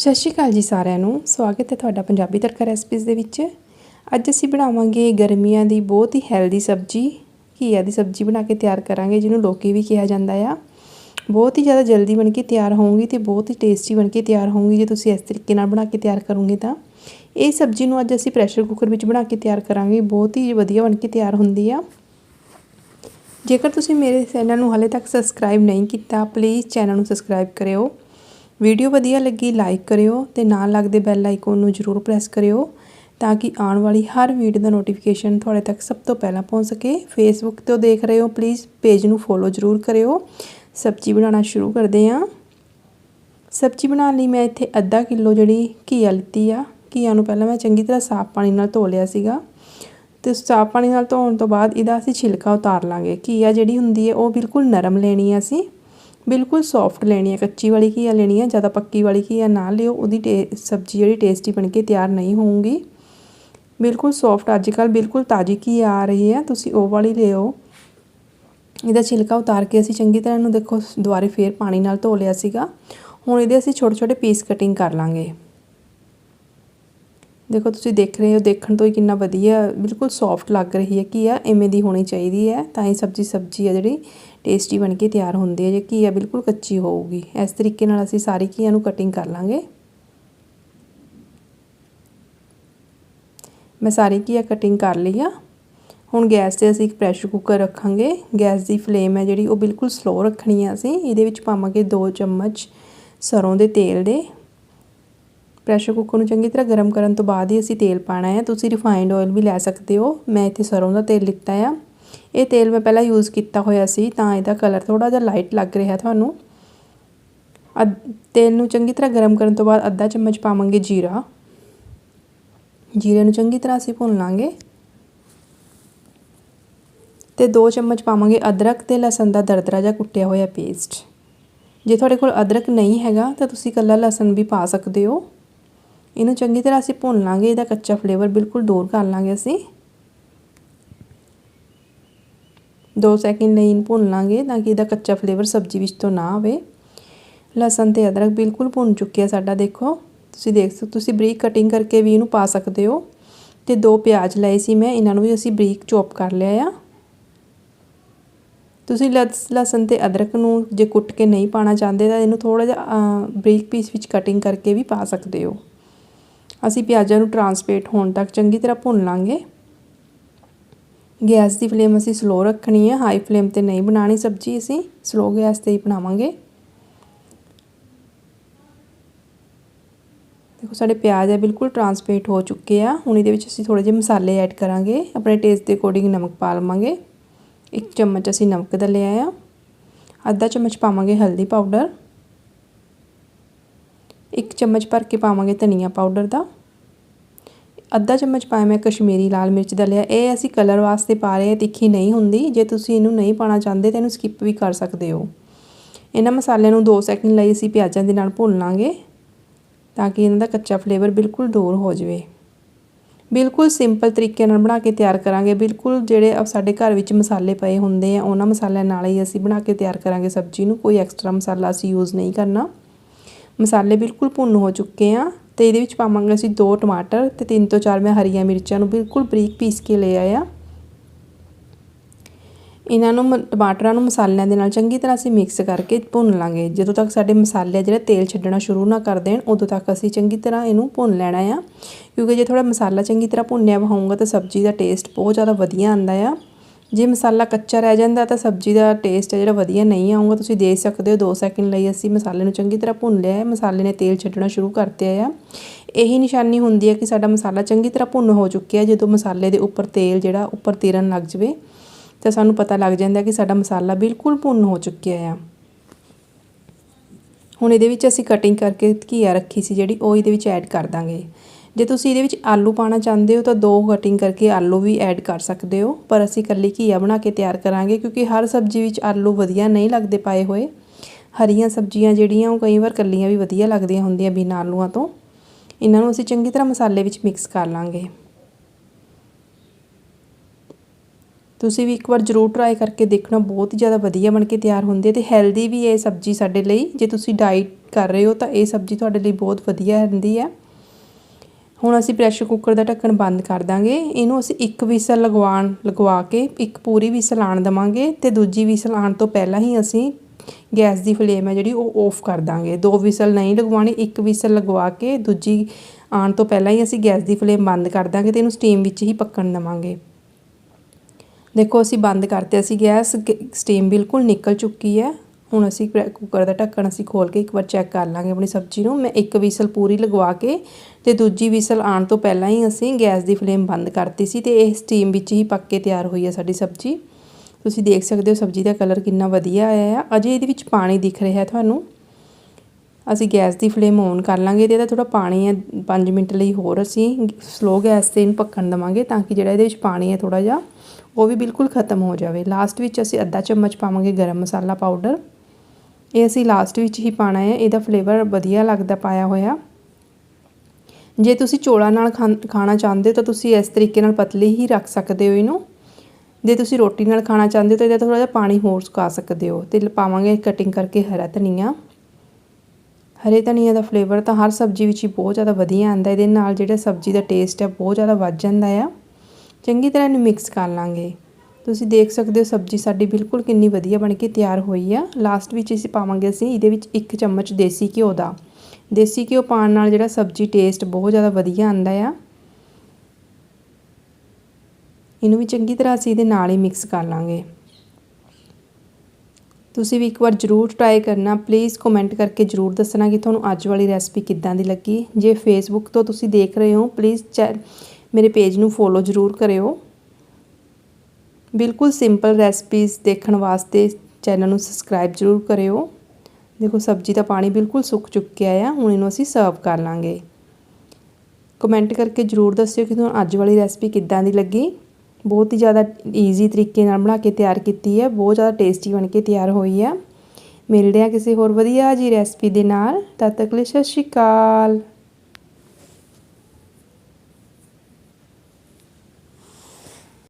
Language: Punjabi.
ਸਤਿ ਸ਼੍ਰੀ ਅਕਾਲ ਜੀ ਸਾਰਿਆਂ ਨੂੰ। ਸਵਾਗਤ ਹੈ ਤੁਹਾਡਾ ਪੰਜਾਬੀ ਤੜਕਾ ਰੈਸਪੀਜ਼ ਦੇ ਵਿੱਚ। ਅੱਜ ਅਸੀਂ ਬਣਾਵਾਂਗੇ ਗਰਮੀਆਂ ਦੀ ਬਹੁਤ ਹੀ ਹੈਲਦੀ ਸਬਜ਼ੀ, ਘੀਆ ਦੀ ਸਬਜ਼ੀ ਬਣਾ ਕੇ ਤਿਆਰ ਕਰਾਂਗੇ, ਜਿਹਨੂੰ ਲੋਕੀ ਵੀ ਕਿਹਾ ਜਾਂਦਾ ਆ। ਬਹੁਤ ਹੀ ਜ਼ਿਆਦਾ ਜਲਦੀ ਬਣ ਕੇ ਤਿਆਰ ਹੋਊਗੀ ਤੇ ਬਹੁਤ ਹੀ ਟੇਸਟੀ ਬਣ ਕੇ ਤਿਆਰ ਹੋਊਗੀ, ਜੇ ਤੁਸੀਂ ਇਸ ਤਰੀਕੇ ਨਾਲ ਬਣਾ ਕੇ ਤਿਆਰ ਕਰੋਗੇ ਤਾਂ। ਇਹ ਸਬਜ਼ੀ ਨੂੰ ਅੱਜ ਅਸੀਂ ਪ੍ਰੈਸ਼ਰ ਕੁੱਕਰ ਵਿੱਚ ਬਣਾ ਕੇ ਤਿਆਰ ਕਰਾਂਗੇ, ਬਹੁਤ ਹੀ ਵਧੀਆ ਬਣ ਕੇ ਤਿਆਰ ਹੁੰਦੀ ਆ। ਜੇਕਰ ਤੁਸੀਂ ਮੇਰੇ ਚੈਨਲ ਨੂੰ ਹਾਲੇ ਤੱਕ ਸਬਸਕ੍ਰਾਈਬ ਨਹੀਂ ਕੀਤਾ ਪਲੀਜ਼ ਚੈਨਲ ਨੂੰ ਸਬਸਕ੍ਰਾਈਬ ਕਰਿਓ। ਵੀਡੀਓ ਵਧੀਆ ਲੱਗੀ ਲਾਈਕ ਕਰਿਓ ਤੇ ਨਾਲ ਲੱਗਦੇ ਬੈਲ ਆਈਕਨ ਨੂੰ ਜ਼ਰੂਰ ਪ੍ਰੈਸ ਕਰਿਓ ਤਾਂ ਕਿ ਆਉਣ ਵਾਲੀ ਹਰ ਵੀਡੀਓ ਦਾ ਨੋਟੀਫਿਕੇਸ਼ਨ ਤੁਹਾਡੇ ਤੱਕ ਸਭ ਤੋਂ ਪਹਿਲਾਂ ਪਹੁੰਚ ਸਕੇ। ਫੇਸਬੁੱਕ ਤੋਂ ਦੇਖ ਰਹੇ ਹੋ ਪਲੀਜ਼ ਪੇਜ ਨੂੰ ਫੋਲੋ ਜ਼ਰੂਰ ਕਰਿਓ। ਸਬਜ਼ੀ ਬਣਾਉਣਾ ਸ਼ੁਰੂ ਕਰਦੇ ਹਾਂ। ਸਬਜ਼ੀ ਬਣਾਉਣ ਲਈ ਮੈਂ ਇੱਥੇ ਅੱਧਾ ਕਿਲੋ ਜਿਹੜੀ ਘੀਆ ਲਿੱਤੀ ਆ, ਘੀਆ ਨੂੰ ਪਹਿਲਾਂ ਮੈਂ ਚੰਗੀ ਤਰ੍ਹਾਂ ਸਾਫ਼ ਪਾਣੀ ਨਾਲ ਧੋ ਲਿਆ ਸੀਗਾ ਤੇ ਸਾਫ਼ ਪਾਣੀ ਨਾਲ ਧੋਣ ਤੋਂ ਬਾਅਦ ਇਹਦਾ ਅਸੀਂ ਛਿਲਕਾ ਉਤਾਰ ਲਾਂਗੇ। ਘੀਆ ਜਿਹੜੀ ਹੁੰਦੀ ਹੈ ਉਹ ਬਿਲਕੁਲ ਨਰਮ ਲੈਣੀ ਆ ਅਸੀਂ। ਬਿਲਕੁਲ ਸੌਫਟ ਲੈਣੀ ਹੈ, ਕੱਚੀ ਵਾਲੀ ਘੀਆ ਲੈਣੀ ਹੈ, ਜ਼ਿਆਦਾ ਪੱਕੀ ਵਾਲੀ ਘੀਆ ਨਾ ਲਿਓ, ਉਹਦੀ ਸਬਜ਼ੀ ਜਿਹੜੀ ਟੇਸਟੀ ਬਣ ਕੇ ਤਿਆਰ ਨਹੀਂ ਹੋਊਗੀ। ਬਿਲਕੁਲ ਸੌਫਟ ਅੱਜ ਕੱਲ ਬਿਲਕੁਲ ਤਾਜ਼ੀ ਘੀਆ ਆ ਰਹੀ ਹੈ, ਤੁਸੀਂ ਉਹ ਵਾਲੀ ਲਿਓ ਇਹਦਾ ਛਿਲਕਾ ਉਤਾਰ ਕੇ ਅਸੀਂ ਚੰਗੀ ਤਰ੍ਹਾਂ ਇਹਨੂੰ ਦੇਖੋ, ਦੁਬਾਰੇ ਫੇਰ ਪਾਣੀ ਨਾਲ ਧੋ ਲਿਆ ਸੀਗਾ। ਹੁਣ ਇਹਦੇ ਅਸੀਂ ਛੋਟੇ ਛੋਟੇ ਪੀਸ ਕਟਿੰਗ ਕਰ ਲਾਂਗੇ। ਦੇਖੋ, ਤੁਸੀਂ ਦੇਖ ਰਹੇ ਹੋ, ਦੇਖਣ ਤੋਂ ਹੀ ਕਿੰਨਾ ਵਧੀਆ, ਬਿਲਕੁਲ ਸੌਫਟ ਲੱਗ ਰਹੀ ਹੈ ਘੀਆ, ਐਵੇਂ ਦੀ ਹੋਣੀ ਚਾਹੀਦੀ ਹੈ। ਤਾਂ ਹੀ ਸਬਜ਼ੀ ਸਬਜ਼ੀ ਆ ਜਿਹੜੀ ਟੇਸਟੀ ਬਣ ਕੇ ਤਿਆਰ ਹੁੰਦੀ ਹੈ, ਜੇ ਆ ਬਿਲਕੁਲ ਕੱਚੀ ਹੋਊਗੀ। ਇਸ ਤਰੀਕੇ ਨਾਲ ਅਸੀਂ ਸਾਰੀ ਘੀਆ ਨੂੰ ਕਟਿੰਗ ਕਰ ਲਾਂਗੇ। ਮੈਂ ਸਾਰੀ ਘੀਆ ਕਟਿੰਗ ਕਰ ਲਈ ਆ। ਹੁਣ ਗੈਸ ਤੇ ਅਸੀਂ ਇੱਕ ਪ੍ਰੈਸ਼ਰ ਕੁੱਕਰ ਰੱਖਾਂਗੇ। ਗੈਸ ਦੀ ਫਲੇਮ ਹੈ ਜਿਹੜੀ, ਉਹ ਬਿਲਕੁਲ ਸਲੋ ਰੱਖਣੀ ਹੈ ਅਸੀਂ। ਇਹਦੇ ਵਿੱਚ ਪਾਵਾਂਗੇ 2 ਚਮਚ ਸਰੋਂ ਦੇ ਤੇਲ ਦੇ। ਪ੍ਰੈਸ਼ਰ ਕੁੱਕਰ ਨੂੰ ਚੰਗੀ ਤਰ੍ਹਾਂ ਗਰਮ ਕਰਨ ਤੋਂ ਬਾਅਦ ਹੀ ਅਸੀਂ ਤੇਲ ਪਾਣਾ ਹੈ। ਤੁਸੀਂ ਰਿਫਾਈਨਡ ਆਇਲ ਵੀ ਲੈ ਸਕਦੇ ਹੋ। ਮੈਂ ਇੱਥੇ ਸਰੋਂ ਦਾ ਤੇਲ ਲਿੱਤਾ ਆ। ਇਹ ਤੇਲ ਮੈਂ ਪਹਿਲਾਂ ਯੂਜ਼ ਕੀਤਾ ਹੋਇਆ ਸੀ, ਤਾਂ ਇਹਦਾ ਕਲਰ ਥੋੜਾ ਜਿਹਾ ਲਾਈਟ ਲੱਗ ਰਿਹਾ ਤੁਹਾਨੂੰ। ਤੇਲ ਨੂੰ ਚੰਗੀ ਤਰ੍ਹਾਂ ਗਰਮ ਕਰਨ ਤੋਂ ਬਾਅਦ ਅੱਧਾ ਚਮਚ ਪਾਵਾਂਗੇ ਜੀਰਾ। ਜੀਰੇ ਨੂੰ ਚੰਗੀ ਤਰ੍ਹਾਂ ਅਸੀਂ ਭੁੰਨ ਲਾਂਗੇ। ਤੇ 2 ਚਮਚ ਪਾਵਾਂਗੇ ਅਦਰਕ ਤੇ ਲਸਣ ਦਾ ਦਰਦਰਾ ਜਿਹਾ ਕੁੱਟਿਆ ਹੋਇਆ ਪੇਸਟ ਜੇ ਤੁਹਾਡੇ ਕੋਲ ਅਦਰਕ ਨਹੀਂ ਹੈਗਾ, ਤਾਂ ਤੁਸੀਂ ਕੱਲਾ ਲਸਣ ਵੀ ਪਾ ਸਕਦੇ ਹੋ। ਇਹਨੂੰ ਚੰਗੀ ਤਰ੍ਹਾਂ ਅਸੀਂ ਭੁੰਨ ਲਾਂਗੇ, ਇਹਦਾ ਕੱਚਾ ਫਲੇਵਰ ਬਿਲਕੁਲ ਦੂਰ ਕਰ ਲਾਂਗੇ ਅਸੀਂ। 2 ਸੈਕਿੰਡ ਲਈ ਇਹਨੂੰ ਭੁੰਨ ਲਾਂਗੇ ਤਾਂ ਕਿ ਇਹਦਾ ਕੱਚਾ ਫਲੇਵਰ ਸਬਜ਼ੀ ਵਿੱਚ ਤੋਂ ਨਾ ਆਵੇ। ਲਸਣ ਤੇ ਅਦਰਕ ਬਿਲਕੁਲ ਭੁੰਨ ਚੁੱਕਿਆ ਸਾਡਾ, ਦੇਖੋ। ਤੁਸੀਂ ਦੇਖ ਸਕਦੇ ਤੁਸੀਂ ਬਰੀਕ ਕਟਿੰਗ ਕਰਕੇ ਵੀ ਇਹਨੂੰ ਪਾ ਸਕਦੇ ਹੋ। ਤੇ ਦੋ ਪਿਆਜ਼ ਲਏ ਸੀ ਮੈਂ, ਇਹਨਾਂ ਨੂੰ ਵੀ ਅਸੀਂ ਬਰੀਕ ਚੌਪ ਕਰ ਲਿਆ ਆ। ਤੁਸੀਂ ਲਸਣ ਤੇ ਅਦਰਕ ਨੂੰ ਜੇ ਕੁੱਟ ਕੇ ਨਹੀਂ ਪਾਣਾ ਚਾਹੁੰਦੇ ਤਾਂ ਇਹਨੂੰ ਥੋੜਾ ਜਿਹਾ ਬਰੀਕ ਪੀਸ ਵਿੱਚ ਕਟਿੰਗ ਕਰਕੇ ਵੀ ਪਾ ਸਕਦੇ ਹੋ। ਅਸੀਂ ਪਿਆਜ਼ਾਂ ਨੂੰ ਟਰਾਂਸਪੇਟ ਹੋਣ ਤੱਕ ਚੰਗੀ ਤਰ੍ਹਾਂ ਭੁੰਨ ਲਾਂਗੇ। ਗੈਸ ਦੀ ਫਲੇਮ ਅਸੀਂ ਸਲੋ ਰੱਖਣੀ ਹੈ ਹਾਈ ਫਲੇਮ ਤੇ ਨਹੀਂ ਬਣਾਣੀ ਸਬਜ਼ੀ ਅਸੀਂ। ਸਲੋ ਗੈਸ ਤੇ ਹੀ ਬਣਾਵਾਂਗੇ। ਦੇਖੋ, ਸਾਡੇ ਪਿਆਜ਼ ਹੈ ਬਿਲਕੁਲ ਟਰਾਂਸਪੇਟ ਹੋ ਚੁੱਕੇ ਆ। ਹੁਣ ਇਹਦੇ ਵਿੱਚ ਅਸੀਂ ਥੋੜੇ ਜਿਹੇ ਮਸਾਲੇ ਐਡ ਕਰਾਂਗੇ। ਆਪਣੇ ਟੇਸਟ ਦੇ ਅਕੋਰਡਿੰਗ ਨਮਕ ਪਾ ਲਵਾਂਗੇ। ਇੱਕ ਚਮਚ ਅਸੀਂ ਨਮਕ ਦਾ ਲਿਆ ਆ। ਅੱਧਾ ਚਮਚ ਪਾਵਾਂਗੇ ਹਲਦੀ ਪਾਊਡਰ ਇੱਕ ਚਮਚ ਭਰ ਕੇ ਪਾਵਾਂਗੇ ਧਨੀਆ ਪਾਊਡਰ ਦਾ। ਅੱਧਾ ਚਮਚ ਪਾਇਆ ਮੈਂ ਕਸ਼ਮੀਰੀ ਲਾਲ ਮਿਰਚ ਦਾ ਲਿਆ। ਇਹ ਅਸੀਂ ਕਲਰ ਵਾਸਤੇ ਪਾ ਰਹੇ ਹਾਂ, ਤਿੱਖੀ ਨਹੀਂ ਹੁੰਦੀ। ਜੇ ਤੁਸੀਂ ਇਹਨੂੰ ਨਹੀਂ ਪਾਣਾ ਚਾਹੁੰਦੇ ਤਾਂ ਇਹਨੂੰ ਸਕਿਪ ਵੀ ਕਰ ਸਕਦੇ ਹੋ। ਇਹਨਾਂ ਮਸਾਲਿਆਂ ਨੂੰ 2 ਸੈਕਿੰਡ ਲਈ ਅਸੀਂ ਪਿਆਜ਼ਾਂ ਦੇ ਨਾਲ ਭੁੰਨ ਲਾਂਗੇ ਤਾਂ ਕਿ ਇਹਨਾਂ ਦਾ ਕੱਚਾ ਫਲੇਵਰ ਬਿਲਕੁਲ ਦੂਰ ਹੋ ਜਾਵੇ। ਬਿਲਕੁਲ ਸਿੰਪਲ ਤਰੀਕੇ ਨਾਲ ਬਣਾ ਕੇ ਤਿਆਰ ਕਰਾਂਗੇ। ਬਿਲਕੁਲ ਜਿਹੜੇ ਸਾਡੇ ਘਰ ਵਿੱਚ ਮਸਾਲੇ ਪਏ ਹੁੰਦੇ ਆ, ਉਹਨਾਂ ਮਸਾਲਿਆਂ ਨਾਲ ਹੀ ਅਸੀਂ ਬਣਾ ਕੇ ਤਿਆਰ ਕਰਾਂਗੇ ਸਬਜ਼ੀ ਨੂੰ। ਕੋਈ ਐਕਸਟਰਾ ਮਸਾਲਾ ਅਸੀਂ ਯੂਜ਼ ਨਹੀਂ ਕਰਨਾ। ਮਸਾਲੇ ਬਿਲਕੁਲ ਭੁੰਨ ਹੋ ਚੁੱਕੇ ਆ ਤੇ ਇਹਦੇ ਵਿੱਚ ਪਾਵਾਂਗੇ ਅਸੀਂ ਦੋ ਟਮਾਟਰ ਤੇ ਤਿੰਨ ਤੋਂ ਚਾਰ ਮੈਂ ਹਰੀਆਂ ਮਿਰਚਾਂ ਨੂੰ ਬਿਲਕੁਲ ਬਰੀਕ ਪੀਸ ਕੇ ਲੈ ਆਇਆ। ਇਹਨਾਂ ਨੂੰ ਟਮਾਟਰਾਂ ਨੂੰ ਮਸਾਲਿਆਂ ਦੇ ਨਾਲ ਚੰਗੀ ਤਰ੍ਹਾਂ ਅਸੀਂ ਮਿਕਸ ਕਰਕੇ ਭੁੰਨ ਲਾਂਗੇ। ਜਦੋਂ ਤੱਕ ਸਾਡੇ ਮਸਾਲੇ ਜਿਹੜੇ ਤੇਲ ਛੱਡਣਾ ਸ਼ੁਰੂ ਨਾ ਕਰ ਦੇਣ, ਉਦੋਂ ਤੱਕ ਅਸੀਂ ਚੰਗੀ ਤਰ੍ਹਾਂ ਇਹਨੂੰ ਭੁੰਨ ਲੈਣਾ ਆ। ਕਿਉਂਕਿ ਜੇ ਥੋੜਾ ਮਸਾਲਾ ਚੰਗੀ ਤਰ੍ਹਾਂ ਭੁੰਨਿਆ ਹੋਊਗਾ ਤਾਂ ਸਬਜ਼ੀ ਦਾ ਟੇਸਟ ਬਹੁਤ ਜ਼ਿਆਦਾ ਵਧੀਆ ਆਉਂਦਾ ਆ। ਜੇ ਮਸਾਲਾ ਕੱਚਾ ਰਹਿ ਜਾਂਦਾ ਤਾਂ ਸਬਜ਼ੀ ਦਾ ਟੇਸਟ ਜਿਹੜਾ ਵਧੀਆ ਨਹੀਂ ਆਊਗਾ, ਤੁਸੀਂ ਦੇਖ ਸਕਦੇ ਹੋ 2 ਸੈਕਿੰਡ ਲਈ। ਅਸੀਂ ਮਸਾਲੇ ਨੂੰ ਚੰਗੀ ਤਰ੍ਹਾਂ ਭੁੰਨ ਲਿਆ ਹੈ। ਮਸਾਲੇ ਨੇ ਤੇਲ ਛੱਡਣਾ ਸ਼ੁਰੂ ਕਰ ਕਰਤੇ ਆ। ਇਹੀ ਨਿਸ਼ਾਨੀ ਹੁੰਦੀ ਹੈ ਕਿ ਸਾਡਾ ਮਸਾਲਾ ਚੰਗੀ ਤਰ੍ਹਾਂ ਭੁੰਨ ਹੋ ਚੁੱਕਿਆ ਜਦੋਂ ਮਸਾਲੇ ਦੇ ਉੱਪਰ ਤੇਲ ਜਿਹੜਾ, ਉੱਪਰ ਤੇਰਨ ਲੱਗ ਜਵੇ, ਤਾਂ ਸਾਨੂੰ ਪਤਾ ਲੱਗ ਜਾਂਦਾ ਕਿ ਸਾਡਾ ਮਸਾਲਾ ਬਿਲਕੁਲ ਭੁੰਨ ਹੋ ਚੁੱਕਿਆ ਆ। ਹੁਣ ਇਹਦੇ ਵਿੱਚ ਅਸੀਂ ਕਟਿੰਗ ਕਰਕੇ ਘੀਆ ਰੱਖੀ ਸੀ ਜਿਹੜੀ, ਉਹ ਇਹਦੇ ਵਿੱਚ ਐਡ ਕਰ ਦਾਂਗੇ। ਜੇ ਤੁਸੀਂ ਇਹਦੇ ਵਿੱਚ ਆਲੂ ਪਾਣਾ ਚਾਹੁੰਦੇ ਹੋ ਤਾਂ ਦੋ ਕਟਿੰਗ ਕਰਕੇ ਆਲੂ ਵੀ ਐਡ ਕਰ ਸਕਦੇ ਹੋ। ਪਰ ਅਸੀਂ ਇਕੱਲੀ ਘੀਆ ਬਣਾ ਕੇ ਤਿਆਰ ਕਰਾਂਗੇ ਕਿਉਂਕਿ ਹਰ ਸਬਜ਼ੀ ਵਿੱਚ ਆਲੂ ਵਧੀਆ ਨਹੀਂ ਲੱਗਦੇ ਪਾਏ ਹੋਏ। ਹਰੀਆਂ ਸਬਜ਼ੀਆਂ ਜਿਹੜੀਆਂ ਉਹ ਕਈ ਵਾਰ ਕੱਲੀਆਂ ਵੀ ਵਧੀਆ ਲੱਗਦੀਆਂ ਹੁੰਦੀਆਂ ਬਿਨਾਂ ਆਲੂਆਂ ਤੋਂ। ਇਹਨਾਂ ਨੂੰ ਅਸੀਂ ਚੰਗੀ ਤਰ੍ਹਾਂ ਮਸਾਲੇ ਵਿੱਚ ਮਿਕਸ ਕਰ ਲਾਂਗੇ। ਤੁਸੀਂ ਵੀ ਇੱਕ ਵਾਰ ਜ਼ਰੂਰ ਟਰਾਈ ਕਰਕੇ ਦੇਖਣਾ, ਬਹੁਤ ਹੀ ਜ਼ਿਆਦਾ ਵਧੀਆ ਬਣ ਕੇ ਤਿਆਰ ਹੁੰਦੀ ਹੈ ਤੇ ਹੈਲਦੀ ਵੀ ਹੈ ਇਹ ਸਬਜ਼ੀ ਸਾਡੇ ਲਈ। ਜੇ ਤੁਸੀਂ ਡਾਈਟ ਕਰ ਰਹੇ ਹੋ ਤਾਂ ਇਹ ਸਬਜ਼ੀ ਤੁਹਾਡੇ ਲਈ ਬਹੁਤ ਵਧੀਆ ਹੁੰਦੀ ਹੈ ਹੁਣ ਅਸੀਂ ਪ੍ਰੈਸ਼ਰ ਕੁੱਕਰ ਦਾ ਢੱਕਣ ਬੰਦ ਕਰ ਦਾਂਗੇ। ਇਹਨੂੰ ਅਸੀਂ ਇੱਕ ਵਿਸਲ ਲਗਵਾਉਣ, ਲਗਵਾ ਕੇ ਇੱਕ ਪੂਰੀ ਵਿਸਲ ਆਣ ਦਵਾਂਗੇ ਤੇ ਦੂਜੀ ਵਿਸਲ ਆਣ ਤੋਂ ਪਹਿਲਾਂ ਹੀ ਅਸੀਂ ਗੈਸ ਦੀ ਫਲੇਮ ਹੈ ਜਿਹੜੀ ਉਹ ਆਫ ਕਰ ਦਾਂਗੇ। ਦੋ ਵਿਸਲ ਨਹੀਂ ਲਗਵਾਉਣੀ, ਇੱਕ ਵਿਸਲ ਲਗਵਾ ਕੇ ਦੂਜੀ ਆਉਣ ਤੋਂ ਪਹਿਲਾਂ ਹੀ ਅਸੀਂ ਗੈਸ ਦੀ ਫਲੇਮ ਬੰਦ ਕਰ ਦਾਂਗੇ ਤੇ ਇਹਨੂੰ ਸਟੀਮ ਵਿੱਚ ਹੀ ਪੱਕਣ ਦੇਵਾਂਗੇ। ਦੇਖੋ ਅਸੀਂ ਬੰਦ ਕਰਤੇ, ਅਸੀਂ ਗੈਸ ਸਟੀਮ ਬਿਲਕੁਲ ਨਿਕਲ ਚੁੱਕੀ ਹੈ। ਹੁਣ ਅਸੀਂ ਕੁੱਕਰ ਦਾ ਢੱਕਣ ਅਸੀਂ ਖੋਲ ਕੇ ਇੱਕ ਵਾਰ ਚੈੱਕ ਕਰ ਲਾਂਗੇ ਆਪਣੀ ਸਬਜ਼ੀ ਨੂੰ। ਮੈਂ ਇੱਕ ਵਿਸਲ ਪੂਰੀ ਲਗਵਾ ਕੇ ਤੇ ਦੂਜੀ ਵਿਸਲ ਆਉਣ ਤੋਂ ਪਹਿਲਾਂ ਹੀ ਅਸੀਂ ਗੈਸ ਦੀ ਫਲੇਮ ਬੰਦ ਕਰਤੀ ਸੀ ਤੇ ਇਹ ਸਟੀਮ ਵਿੱਚ ਹੀ ਪੱਕ ਕੇ ਤਿਆਰ ਹੋਈ ਹੈ ਸਾਡੀ ਸਬਜ਼ੀ। ਤੁਸੀਂ ਦੇਖ ਸਕਦੇ ਹੋ ਸਬਜ਼ੀ ਦਾ ਕਲਰ ਕਿੰਨਾ ਵਧੀਆ ਆਇਆ ਆ। ਅਜੇ ਇਹਦੇ ਵਿੱਚ ਪਾਣੀ ਦਿਖ ਰਿਹਾ ਤੁਹਾਨੂੰ। ਅਸੀਂ ਗੈਸ ਦੀ ਫਲੇਮ ਔਨ ਕਰ ਲਾਂਗੇ ਤੇ ਇਹਦਾ ਥੋੜਾ ਪਾਣੀ ਹੈ 5 ਮਿੰਟ ਲਈ ਹੋਰ ਅਸੀਂ ਸਲੋ ਗੈਸ ਤੇ ਇਹਨੂੰ ਪੱਕਣ ਦਵਾਂਗੇ ਤਾਂ ਕਿ ਜਿਹੜਾ ਇਹਦੇ ਵਿੱਚ ਪਾਣੀ ਹੈ ਥੋੜਾ ਜਿਹਾ, ਉਹ ਵੀ ਬਿਲਕੁਲ ਖਤਮ ਹੋ ਜਾਵੇ। ਲਾਸਟ ਵਿੱਚ ਅਸੀਂ ਅੱਧਾ ਚਮਚ ਪਾਵਾਂਗੇ ਗਰਮ ਮਸਾਲਾ ਪਾਊਡਰ ਇਹ ਅਸੀਂ ਲਾਸਟ ਵਿੱਚ ਹੀ ਪਾਣਾ ਹੈ, ਇਹਦਾ ਫਲੇਵਰ ਵਧੀਆ ਲੱਗਦਾ ਪਾਇਆ ਹੋਇਆ। ਜੇ ਤੁਸੀਂ ਚੋਲਾ ਨਾਲ ਖਾਣਾ ਚਾਹੁੰਦੇ ਹੋ ਤਾਂ ਤੁਸੀਂ ਇਸ ਤਰੀਕੇ ਨਾਲ ਪਤਲੀ ਹੀ ਰੱਖ ਸਕਦੇ ਹੋ ਇਹਨੂੰ। ਜੇ ਤੁਸੀਂ ਰੋਟੀ ਨਾਲ ਖਾਣਾ ਚਾਹੁੰਦੇ ਹੋ ਤਾਂ ਇਹਦਾ ਥੋੜਾ ਜਿਹਾ ਪਾਣੀ ਹੋਰ ਸੁਕਾ ਸਕਦੇ ਹੋ ਤੇ ਪਾਵਾਂਗੇ ਕਟਿੰਗ ਕਰਕੇ ਹਰਾ ਧਨੀਆ। ਹਰੇ ਧਨੀਆ ਦਾ ਫਲੇਵਰ ਤਾਂ ਹਰ ਸਬਜ਼ੀ ਵਿੱਚ ਹੀ ਬਹੁਤ ਜ਼ਿਆਦਾ ਵਧੀਆ ਆਉਂਦਾ, ਇਹਦੇ ਨਾਲ ਜਿਹੜਾ ਸਬਜ਼ੀ ਦਾ ਟੇਸਟ ਹੈ ਬਹੁਤ ਜ਼ਿਆਦਾ ਵੱਧ ਜਾਂਦਾ ਆ। ਚੰਗੀ ਤਰ੍ਹਾਂ ਇਹਨੂੰ ਮਿਕਸ ਕਰ ਲਾਂਗੇ। ਤੁਸੀਂ ਦੇਖ ਸਕਦੇ ਹੋ ਸਬਜ਼ੀ ਸਾਡੀ ਬਿਲਕੁਲ ਕਿੰਨੀ ਵਧੀਆ ਬਣ ਕੇ ਤਿਆਰ ਹੋਈ ਆ। ਲਾਸਟ ਵਿੱਚ ਅਸੀਂ ਪਾਵਾਂਗੇ ਅਸੀਂ, ਇਹਦੇ ਵਿੱਚ ਇੱਕ ਚਮਚ ਦੇਸੀ ਘਿਓ ਦਾ। ਦੇਸੀ ਘਿਓ ਪਾਉਣ ਨਾਲ ਜਿਹੜਾ ਸਬਜ਼ੀ ਟੇਸਟ ਬਹੁਤ ਜ਼ਿਆਦਾ ਵਧੀਆ ਆਉਂਦਾ ਆ। ਇਹਨੂੰ ਵੀ ਚੰਗੀ ਤਰ੍ਹਾਂ ਅਸੀਂ ਇਹਦੇ ਨਾਲ ਹੀ ਮਿਕਸ ਕਰ ਲਾਂਗੇ। ਤੁਸੀਂ ਵੀ ਇੱਕ ਵਾਰ ਜ਼ਰੂਰ ਟਰਾਈ ਕਰਨਾ। ਪਲੀਜ਼ ਕਮੈਂਟ ਕਰਕੇ ਜ਼ਰੂਰ ਦੱਸਣਾ ਕਿ ਤੁਹਾਨੂੰ ਅੱਜ ਵਾਲੀ ਰੈਸਪੀ ਕਿੱਦਾਂ ਦੀ ਲੱਗੀ। ਜੇ ਫੇਸਬੁੱਕ ਤੋਂ ਤੁਸੀਂ ਦੇਖ ਰਹੇ ਹੋ ਪਲੀਜ਼ ਮੇਰੇ ਪੇਜ ਨੂੰ ਫੋਲੋ ਜ਼ਰੂਰ ਕਰਿਓ। ਬਿਲਕੁਲ ਸਿੰਪਲ ਰੈਸਪੀਜ਼ ਦੇਖਣ ਵਾਸਤੇ ਚੈਨਲ ਨੂੰ ਸਬਸਕ੍ਰਾਈਬ ਜ਼ਰੂਰ ਕਰਿਓ। ਦੇਖੋ, ਸਬਜ਼ੀ ਦਾ ਪਾਣੀ ਬਿਲਕੁਲ ਸੁੱਕ ਚੁੱਕਿਆ ਆ, ਹੁਣ ਇਹਨੂੰ ਅਸੀਂ ਸਰਵ ਕਰ ਲਾਂਗੇ। ਕਮੈਂਟ ਕਰਕੇ ਜ਼ਰੂਰ ਦੱਸਿਓ ਕਿ ਤੁਹਾਨੂੰ ਅੱਜ ਵਾਲੀ ਰੈਸਪੀ ਕਿੱਦਾਂ ਦੀ ਲੱਗੀ। ਬਹੁਤ ਹੀ ਜ਼ਿਆਦਾ ਈਜ਼ੀ ਤਰੀਕੇ ਨਾਲ ਬਣਾ ਕੇ ਤਿਆਰ ਕੀਤੀ ਹੈ ਬਹੁਤ ਜ਼ਿਆਦਾ ਟੇਸਟੀ ਬਣ ਕੇ ਤਿਆਰ ਹੋਈ ਆ। ਮਿਲਦੇ ਆ ਕਿਸੇ ਹੋਰ ਵਧੀਆ ਜੀ ਰੈਸਪੀ ਦੇ ਨਾਲ। ਤਦ ਤੱਕ ਲਈ ਸਤਿ ਸ਼੍ਰੀ ਅਕਾਲ।